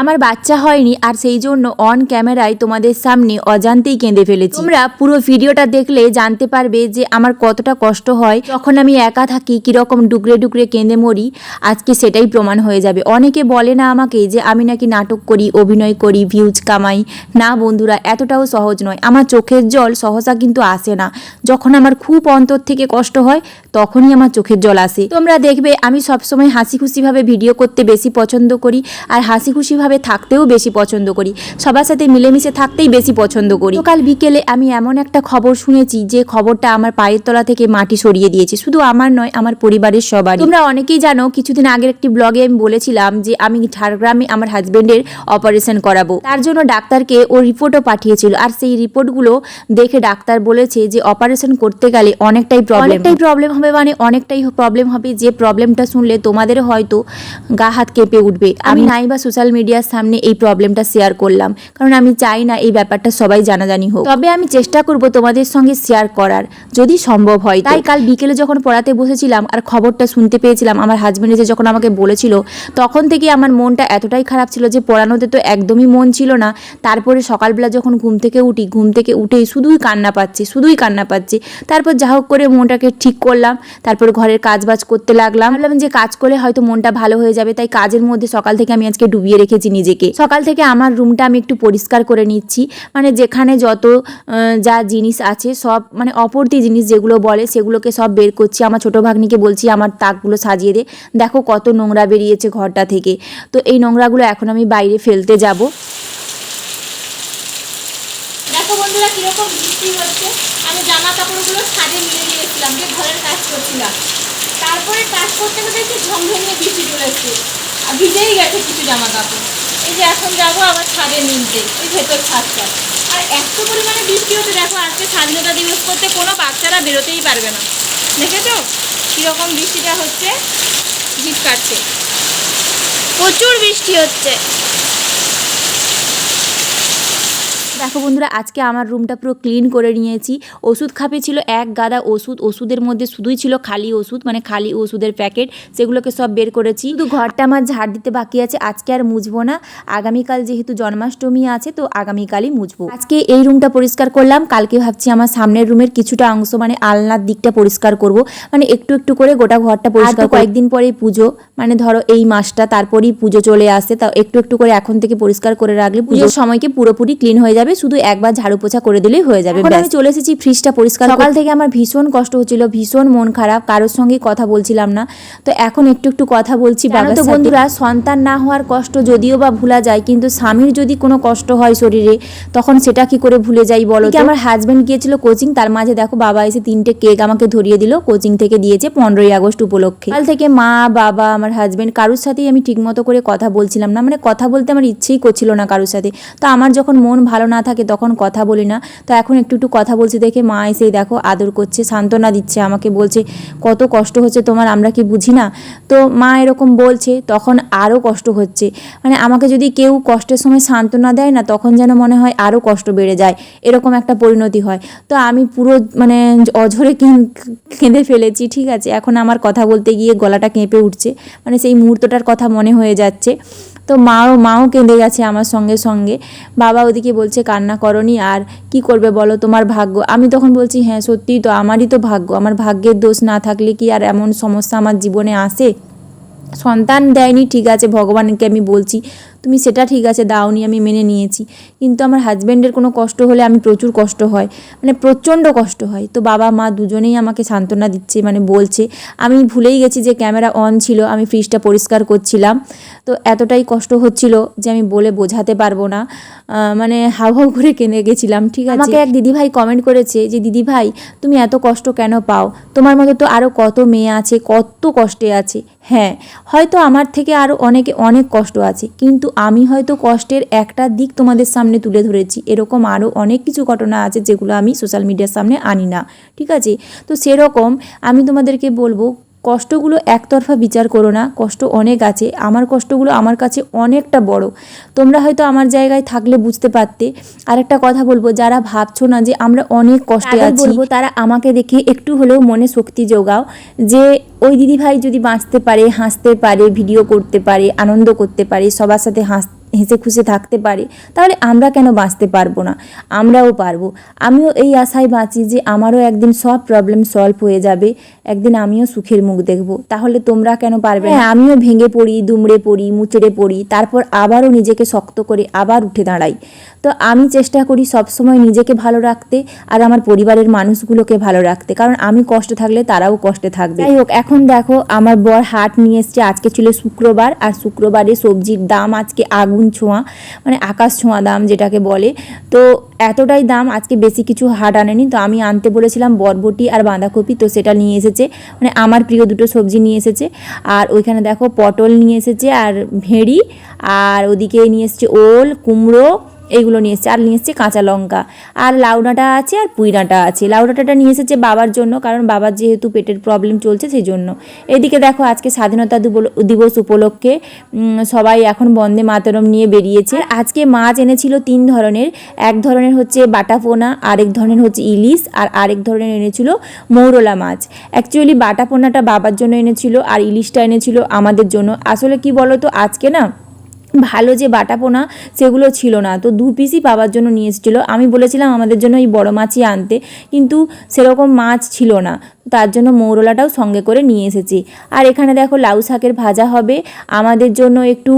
আমার বাচ্চা হয়নি আর সেই জন্য অন ক্যামেরায় তোমাদের সামনে অজান্তেই কেঁদে ফেলেছি। তোমরা পুরো ভিডিওটা দেখলে জানতে পারবে যে আমার কতটা কষ্ট হয়। যখন আমি একা থাকি, কীরকম ডুকরে ডুকরে কেঁদে মরি, আজকে সেটাই প্রমাণ হয়ে যাবে। অনেকে বলে না আমাকে যে আমি নাকি নাটক করি, অভিনয় করি ভিউজ কামাই। না বন্ধুরা, এতটাও সহজ নয়। আমার চোখের জল সহসা কিন্তু আসে না। যখন আমার খুব অন্তর থেকে কষ্ট হয়, তখনই আমার চোখের জল আসে। তোমরা দেখবে, আমি সবসময় হাসি খুশিভাবে ভিডিও করতে বেশি পছন্দ করি। আর হাসি খুশিভাবে থাকতেও বেশি পছন্দ করি। সবার সাথে মিলেমিশে থাকতেই বেশি পছন্দ করি। কাল বিকেলে আমি এমন একটা খবর শুনেছি যে খবরটা আমার পায়ের তলা থেকে মাটি সরিয়ে দিয়েছে। শুধু আমার নয় আমার পরিবারের সবারই। তোমরা অনেকেই জানো কিছুদিন আগের একটি ব্লগে আমি বলেছিলাম যে আমি ঝাড়গ্রামে আমার হাজবেন্ডের অপারেশন করাবো। তার জন্য ডাক্তারকে ও রিপোর্টও পাঠিয়েছিল। আর সেই রিপোর্টগুলো দেখে ডাক্তার বলেছে যে অপারেশন করতে গেলে অনেকটাই প্রবলেম অনেকটাই প্রবলেম হবে মানে অনেকটাই প্রবলেম হবে। যে প্রবলেমটা শুনলে তোমাদের হয়তো গা হাত কেঁপে উঠবে। আমি নাই বা সোশ্যাল মিডিয়ার সামনে এই প্রবলেমটা শেয়ার করলাম। কারণ আমি চাই না এই ব্যাপারটা সবাই জানাজানি হোক। তবে আমি চেষ্টা করব তোমাদের সঙ্গে শেয়ার করার, যদি সম্ভব হয়। তাই কাল বিকেলে যখন পড়াতে বসেছিলাম আর খবরটা শুনতে পেয়েছিলাম, আমার হাজব্যান্ড এসে যখন আমাকে বলেছিল, তখন থেকে আমার মনটা এতটাই খারাপ ছিল যে পড়ানোতে তো একদমই মন ছিল না। তারপরে সকালবেলা যখন ঘুম থেকে উঠি, ঘুম থেকে উঠেই শুধুই কান্না পাচ্ছে, শুধুই কান্না পাচ্ছে। তারপর যা হোক করে মনটাকে ঠিক করলাম, তারপর ঘরের কাজ বাজ করতে লাগলাম। ভাবলাম যে কাজ করলে হয়তো মনটা ভালো হয়ে যাবে, তাই কাজের মধ্যে সকাল থেকে আমি আজকে ডুবিয়ে রেখেছি। নিজেকে। সকাল থেকে আমার রুমটা আমি একটু পরিষ্কার করে নিচ্ছি। মানে যেখানে যত যা জিনিস আছে সব মানে অপরতি জিনিস যেগুলো বলে সেগুলোকে সব বের করছি। আমার ছোটো ভাগ্নিকে বলছি, আমার তাকগুলো সাজিয়ে দে। দেখো কত নোংরা বেরিয়েছে ঘরটা থেকে। তো এই নোংরাগুলো এখন আমি বাইরে ফেলতে যাব। তারপরে কাজ করতে করতে একটু ঝমঝমিয়ে বৃষ্টি চলে এসছে। আর ভিজেই গেছে কিছু জামা কাপড় এই যে এখন যাব আবার ছাদে নিতে ওই ভেতর ছাদটা। আর এত পরিমাণে বৃষ্টি হচ্ছে, দেখো আজকে স্বাধীনতা দিবস করতে কোনো বাচ্চারা বেরোতেই পারবে না। দেখেছ? কীরকম বৃষ্টিটা হচ্ছে জিপ কাটছে প্রচুর বৃষ্টি হচ্ছে। দেখো বন্ধুরা আজকে আমার রুমটা পুরো ক্লিন করে নিয়েছি। ওষুধ খাপে ছিল এক গাদা ওষুধ ওষুধের মধ্যে শুধুই ছিল খালি ওষুধ মানে খালি ওষুধের প্যাকেট সেগুলোকে সব বের করেছি। শুধু ঘরটা আমার ঝাড় দিতে বাকি আছে আজকে আর মুছবো না। আগামীকাল যেহেতু জন্মাষ্টমী আছে তো আগামীকালই মুছবো। আজকে এই রুমটা পরিষ্কার করলাম কালকে ভাবছি আমার সামনের রুমের কিছুটা অংশ মানে আলনার দিকটা পরিষ্কার করব। মানে একটু একটু করে গোটা ঘরটা পরিষ্কার কয়েকদিন পরেই পুজো মানে ধরো এই মাসটা তারপরেই পুজো চলে আসে তা একটু একটু করে এখন থেকে পরিষ্কার করে রাখলে পুজোর সময়কে পুরোপুরি ক্লিন হয়ে যাবে শুধু একবার ঝাড়ু পোছা করে দিলেই হয়ে যাবে। আমি চলে এসেছি ফ্রিজটা পরিষ্কার সকাল থেকে আমার ভীষণ কষ্ট হচ্ছিল ভীষণ মন খারাপ কারোর সঙ্গে কথা বলছিলাম না। তো এখন একটু একটু কথা বলছি বাবা তো বন্ধুরা সন্তান না হওয়ার কষ্ট যদিও বা ভুলা যায় কিন্তু স্বামীর যদি কোনো কষ্ট হয় শরীরে তখন সেটা কি করে ভুলে যাই বলো? আমার হাজব্যান্ড গিয়েছিল কোচিং তার মাঝে দেখো বাবা এসে তিনটে কেক আমাকে ধরিয়ে দিল কোচিং থেকে দিয়েছে পনেরোই আগস্ট উপলক্ষে। কাল থেকে মা বাবা আমার হাজব্যান্ড কারোর সাথেই আমি ঠিকমতো করে কথা বলছিলাম না মানে কথা বলতে আমার ইচ্ছেই করছিল না কারোর সাথে। তো আমার যখন মন ভালো না থাকে, তখন কথা বলি না। তো এখন একটু একটু কথা বলছি দেখে মা এসে দেখো আদর করছে, সান্ত্বনা দিচ্ছে, আমাকে বলছে, কত কষ্ট হচ্ছে তোমার, আমরা কি বুঝি না? তো মা এরকম বলছে, তখন আরও কষ্ট হচ্ছে। মানে আমাকে যদি কেউ কষ্টের সময় সান্ত্বনা দেয় না, তখন যেন মনে হয় আরও কষ্ট বেড়ে যায়, এরকম একটা পরিণতি হয়। তো আমি পুরো মানে অঝরে কেঁদে ফেলেছি, ঠিক আছে? এখন আমার কথা বলতে গিয়ে গলাটা কেঁপে উঠছে। মানে সেই মুহূর্তটার কথা মনে হয়ে যাচ্ছে। তো মাও মাও কেঁদে গেছে আমার সঙ্গে সঙ্গে। বাবা ওদিকে বলছে, কান্না করনি আর কি করবে বলো তোমার ভাগ্য? আমি তখন বলছি হ্যাঁ সত্যিই তো আমারই তো ভাগ্য। আমার ভাগ্যের দোষ না থাকলে কি আর এমন সমস্যা আমার জীবনে আসে? সন্তান দেয়নি, ঠিক আছে, ভগবানকে আমি বলছি, তুমি সেটা ঠিক আছে, দাওনি, আমি মেনে নিয়েছি। কিন্তু আমার হাজব্যান্ডের কোনো কষ্ট হলে আমি প্রচুর কষ্ট হয় মানে প্রচণ্ড কষ্ট হয়। তো বাবা, মা দুজনেই আমাকে সান্ত্বনা দিচ্ছে মানে বলছে, আমি ভুলেই গেছি যে ক্যামেরা অন ছিল, আমি ফ্রিজটা পরিষ্কার করছিলাম। তো এতটাই কষ্ট হচ্ছিল যে আমি বলে বোঝাতে পারব না। মানে হাউ হাউ করে কেঁদে গেছিলাম, ঠিক আছে। আমাকে এক দিদিভাই কমেন্ট করেছে যে, দিদিভাই, তুমি এত কষ্ট কেন পাও? তোমার মতো তো আরও কত মেয়ে আছে, কত কষ্টে আছে। হ্যাঁ হয়তো আমার থেকে আরও অনেকে অনেক কষ্ট আছে, কিন্তু আমি হয়তো কষ্টের একটা দিক তোমাদের সামনে তুলে ধরেছি। এরকম আরও অনেক কিছু ঘটনা আছে যেগুলো আমি সোশ্যাল মিডিয়ার সামনে আনি না, ঠিক আছে? তো সেরকম আমি তোমাদেরকে বলব কষ্টগুলো একতরফা বিচার করো না কষ্ট অনেক আছে আমার কষ্টগুলো আমার কাছে অনেকটা বড়। তোমরা হয়তো আমার জায়গায় থাকলে বুঝতে পারতে। আরেকটা কথা বলব যারা ভাবছ না যে আমরা অনেক কষ্টে আছি বলব তারা আমাকে দেখে একটু হলেও মনে শক্তি যোগাও যে ওই দিদিভাই যদি বাঁচতে পারে হাসতে পারে ভিডিও করতে পারে আনন্দ করতে পারে সবার সাথে হাস হেসে খুশি থাকতে পারে তাহলে আমরা কেন বাঁচতে পারব না? আমরাও পারব। আমিও এই আশায় বাঁচি যে আমারও একদিন সব প্রবলেম সলভ হয়ে যাবে একদিন আমিও সুখের মুখ দেখব। তাহলে তোমরা কেন পারবে না? হ্যাঁ আমিও ভেঙে পড়ি দুমড়ে পড়ি মুচড়ে পড়ি তারপর আবারও নিজেকে শক্ত করে আবার উঠে দাঁড়াই। তো আমি চেষ্টা করি সবসময় নিজেকে ভালো রাখতে আর আমার পরিবারের মানুষগুলোকে ভালো রাখতে কারণ আমি কষ্টে থাকলে তারাও কষ্টে থাকবে। যাই হোক এখন দেখো আমার বর হাট নিয়ে এসছে আজকে ছিল শুক্রবার আর শুক্রবারে সবজির দাম আজকে আগুন ছোঁয়া মানে আকাশ ছোঁয়া দাম যেটাকে বলে। তো এতটাই দাম আজকে বেশি কিছু হাট আনেনি। তো আমি আনতে বলেছিলাম বরবটি আর বাঁধাকপি, তো সেটা নিয়ে এসেছে। মানে আমার প্রিয় দুটো সবজি নিয়ে এসেছে। আর ওইখানে দেখো পটল নিয়ে এসেছে আর ভেড়ি। আর ওদিকে নিয়ে এসেছে ওল, কুমড়ো এইগুলো নিয়ে এসেছে। আর নিয়ে এসেছে কাঁচা লঙ্কা। আর লাউ ডাঁটা আছে আর পুঁই ডাঁটা আছে। লাউ ডাঁটাটা নিয়ে এসেছে বাবার জন্য, কারণ বাবার যেহেতু পেটের প্রবলেম চলছে সেই জন্য এদিকে দেখো, আজকে স্বাধীনতা দিবস উপলক্ষে সবাই এখন বন্দে মাতরম নিয়ে বেরিয়েছে। আজকে মাছ এনেছিল তিন ধরনের। এক ধরনের হচ্ছে বাটা পোনা আরেক ধরনের হচ্ছে ইলিশ, আর আরেক ধরনের এনেছিল মৌরলা মাছ। অ্যাকচুয়ালি বাটা পোনাটা বাবার জন্য এনেছিল, আর ইলিশটা এনেছিল আমাদের জন্য। আসলে কি বলো তো আজকে না ভালো যে বাটা পোনা সেগুলো ছিল না। তো দু পিসই পাওয়ার জন্য নিয়ে এসেছিল। আমি বলেছিলাম আমাদের জন্য এই বড় মাছই আনতে। কিন্তু সেরকম মাছ ছিল না। তার জন্য মৌরলাটাও সঙ্গে করে নিয়ে এসেছি। আর এখানে দেখো লাউ শাকের ভাজা হবে। আমাদের জন্য একটু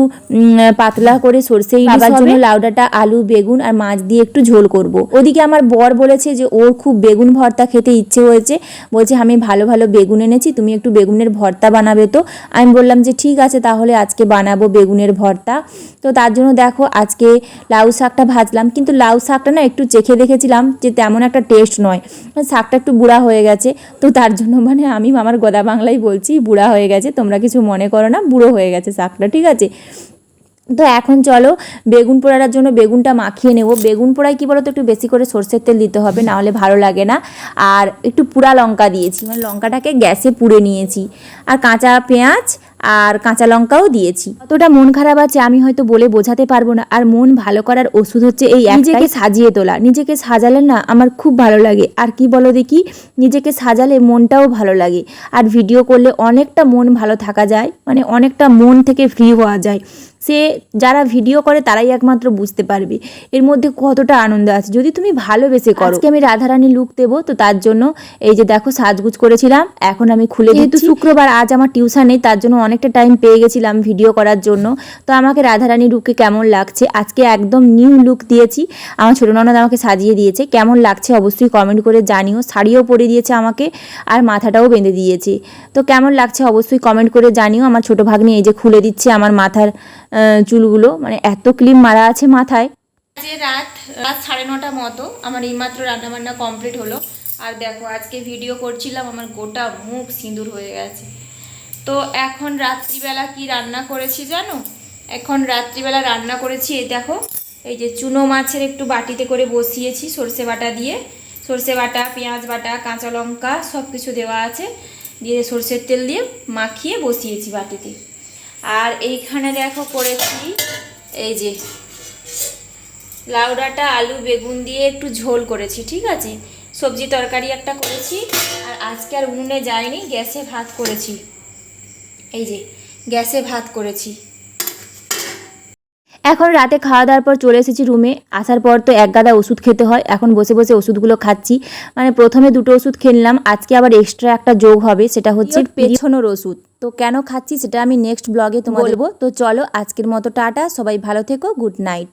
পাতলা করে সর্ষে বাবার জন্য? লাউ ডাঁটা আলু বেগুন আর মাছ দিয়ে একটু ঝোল করব। ওদিকে আমার বর বলেছে যে ওর খুব বেগুন ভর্তা খেতে ইচ্ছে হয়েছে। বলছে আমি ভালো ভালো বেগুন এনেছি তুমি একটু বেগুনের ভর্তা বানাবে তো। আমি বললাম যে ঠিক আছে তাহলে আজকে বানাবো বেগুনের ভর্তা। তো তার জন্য দেখো আজকে লাউ শাকটা ভাজলাম। কিন্তু লাউ শাকটা না একটু চেখে দেখেছিলাম যে তেমন একটা টেস্ট নয়। শাকটা একটু বুড়া হয়ে গেছে। তো তার জন্য মানে আমি আমার গদা বাংলাই বলছি, বুড়া হয়ে গেছে, তোমরা কিছু মনে করো না, বুড়ো হয়ে গেছে শাকটা, ঠিক আছে? তো এখন চলো, বেগুন পোড়ার জন্য বেগুনটা মাখিয়ে নেব। বেগুন পোড়ায় কী বলো তো একটু বেশি করে সর্ষের তেল দিতে হবে, না হলে ভালো লাগে না। আর একটু পুরা লঙ্কা দিয়েছি মানে লঙ্কাটাকে গ্যাসে পুড়ে নিয়েছি। আর কাঁচা পেঁয়াজ আর কাঁচা লঙ্কাও দিয়েছি। অতটা মন খারাপ আছে আমি হয়তো বলে বোঝাতে পারব না। আর মন ভালো করার ওষুধ হচ্ছে এই নিজেকে সাজিয়ে তোলা। নিজেকে সাজালে না আমার খুব ভালো লাগে। আর কি বলো দেখি? নিজেকে সাজালে মনটাও ভালো লাগে। আর ভিডিও করলে অনেকটা মন ভালো থাকা যায়। মানে অনেকটা মন থেকে ফ্রি হওয়া যায়। সে যারা ভিডিও করে তারাই একমাত্র বুঝতে পারবে। এর মধ্যে কতটা আনন্দ আছে। যদি তুমি ভালোবেসে করো। আজকে আমি রাধারানী লুক দেবো তো তার জন্য এই যে দেখো সাজগুজ করেছিলাম এখন আমি খুলে যেহেতু শুক্রবার আজ আমার টিউশন নেই তার জন্য অনেকটা টাইম পেয়ে গেছিলাম ভিডিও করার জন্য। তো আমাকে রাধারানী লুকে কেমন লাগছে? আজকে একদম নিউ লুক দিয়েছি। আমার ছোটো ননদ আমাকে সাজিয়ে দিয়েছে। কেমন লাগছে অবশ্যই কমেন্ট করে জানিও। শাড়িও পরে দিয়েছে আমাকে আর মাথাটাও বেঁধে দিয়েছে। তো কেমন লাগছে অবশ্যই কমেন্ট করে জানিও। আমার ছোটো ভাগ্নি এই যে খুলে দিচ্ছে আমার মাথার চুলগুলো। মানে এত ক্লিম মারা আছে মাথায়। আজকে রাত রাত সাড়ে নটা মতো আমার এইমাত্র রান্নাবান্না কমপ্লিট হলো। আর দেখো, আজকে ভিডিও করছিলাম, আমার গোটা মুখ সিঁদুর হয়ে গেছে। তো এখন রাত্রিবেলা কি রান্না করেছি জানো? এখন রাত্রিবেলা রান্না করেছি, এই দেখো, এই যে চুনো মাছের একটু বাটিতে করে বসিয়েছি সর্ষে বাটা দিয়ে। সর্ষে বাটা, পেঁয়াজ বাটা, কাঁচা লঙ্কা সব কিছু দেওয়া আছে। দিয়ে সর্ষের তেল দিয়ে মাখিয়ে বসিয়েছি বাটিতে। আর এইখানে দেখো করেছি, এই যে লাউডাটা, আলু, বেগুন দিয়ে একটু ঝোল করেছি, ঠিক আছে? সবজি তরকারি একটা করেছি, আর আজকে আর উনুনে যায়নি গ্যাসে ভাত করেছি। এই যে, গ্যাসে ভাত করেছি। এখন রাতে খাওয়া দাওয়ার পর চলে এসেছি রুমে আসার পর তো এক গাদা ওষুধ খেতে হয়। এখন বসে বসে ওষুধগুলো খাচ্ছি। মানে প্রথমে দুটো ওষুধ খেললাম আজকে আবার এক্সট্রা একটা যোগ হবে সেটা হচ্ছে পেছনোর ওষুধ। তো কেন খাচ্ছি সেটা আমি নেক্সট ব্লগে তোমার বলব। তো চলো আজকের মতো টাটা। সবাই ভালো থেকো। Good night